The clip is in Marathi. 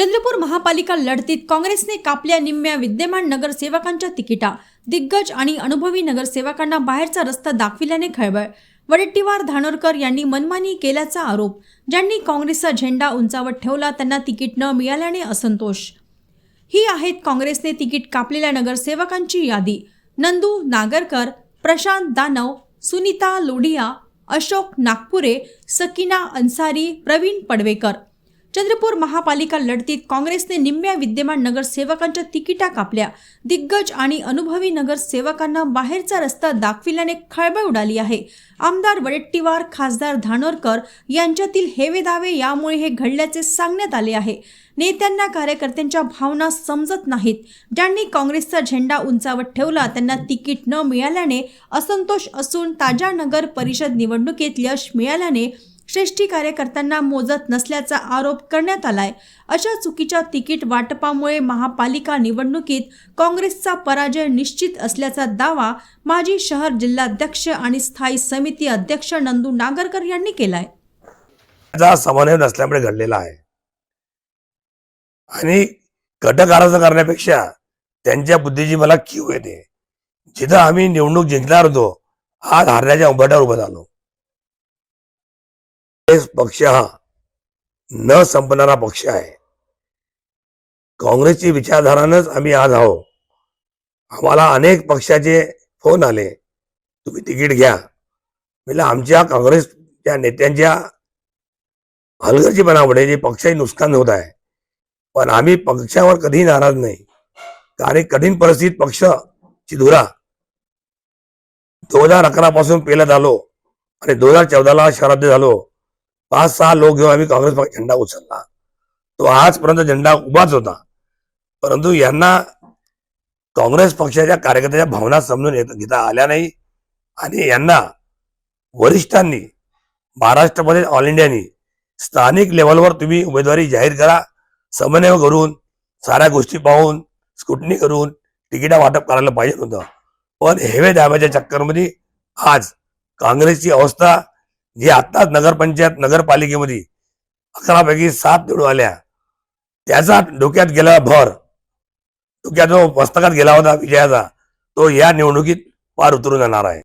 चंद्रपूर महापालिका लढतीत काँग्रेसने कापल्या निम्म्या विद्यमान नगरसेवकांच्या तिकिटा दिग्गज आणि अनुभवी नगरसेवकांना बाहेरचा रस्ता दाखविल्याने खळबळ. वडेट्टीवार धानोरकर यांनी मनमानी केल्याचा आरोप. ज्यांनी काँग्रेसचा झेंडा उंचावत ठेवला त्यांना तिकीट न मिळाल्याने असंतोष. ही आहेत काँग्रेसने तिकीट कापलेल्या नगरसेवकांची यादी. नंदू नागरकर प्रशांत दानव सुनीता लोढिया अशोक नागपुरे सकीना अन्सारी प्रवीण पडवेकर. चंद्रपूर महापालिका लढतीत काँग्रेसने निम्म्या विद्यमान नगरसेवकांच्या तिकिटा कापल्या. दिग्गज आणि अनुभवी नगरसेवकांना बाहेरचा रस्ता दाखविल्याने खळबळ उडाली आहे. आमदार वडेट्टीवार खासदार धानोरकर यांच्यातील हेवे दावे यामुळे हे घडल्याचे सांगण्यात आले आहे. नेत्यांना कार्यकर्त्यांच्या भावना समजत नाहीत. ज्यांनी काँग्रेसचा झेंडा उंचावत ठेवला त्यांना तिकीट न मिळाल्याने असंतोष असून ताज्या नगर परिषद निवडणुकीत यश मिळाल्याने श्रेष्ठी कार्यकर्त्यांना मोजत नसल्याचा आरोप करण्यात आलाय. अशा चुकीच्या तिकीट वाटपामुळे महापालिका निवडणुकीत काँग्रेसचा पराजय निश्चित असल्याचा दावा माजी शहर जिल्हाध्यक्ष आणि स्थायी समिती अध्यक्ष नंदू नागरकर यांनी केलाय. समन्वय नसल्यामुळे घडलेला आहे. आणि कटकारच करण्यापेक्षा त्यांच्या बुद्धीची मला क्यू येते. जिथं आम्ही निवडणूक जिंकणार होतो आज हारण्याच्या उंबरठ्यावर उभं झालो. काँग्रेस पक्ष हा. न संपणारा पक्ष आहे. काँग्रेसची विचारधारानंच आम्ही आज आहो आम्हाला अनेक पक्षाचे फोन आले. तुम्ही तिकीट घ्या. म्हणजे आमच्या काँग्रेसच्या नेत्यांच्या हलगर्जीपणामुळे जे पक्षाचे नुकसान होत आहे. पण आम्ही पक्षावर कधी नाराज नाही. कारण कठीण परिस्थितीत पक्षची धुरा दोन हजार अकरा पासून पेलत आलो. आणि दोन हजार चौदाला शहराध्यक्ष झालो. पाच सहा लोक घेऊन आम्ही काँग्रेस पक्ष झेंडा उचलला तो आजपर्यंत झेंडा उभाच होता. परंतु यांना काँग्रेस पक्षाच्या कार्यकर्त्याच्या भावना समजून येत घेता आल्या नाही. आणि यांना वरिष्ठांनी महाराष्ट्रमध्ये ऑल इंडियानी स्थानिक लेवलवर तुम्ही उमेदवारी जाहीर करा समन्वय करून साऱ्या गोष्टी पाहून स्कुटनी करून तिकिटा वाटप करायला पाहिजे होतं. पण हेवे दाब्याच्या चक्करमध्ये आज काँग्रेसची अवस्था जे आत्ताच नगरपंचायत नगरपालिकेमध्ये अकरापैकी सात निवडून आल्या. त्याचा डोक्यात गेला भर. डोक्यात जो मस्तकात गेला होता विजयाचा तो या निवडणुकीत पार उतरून जाणार आहे.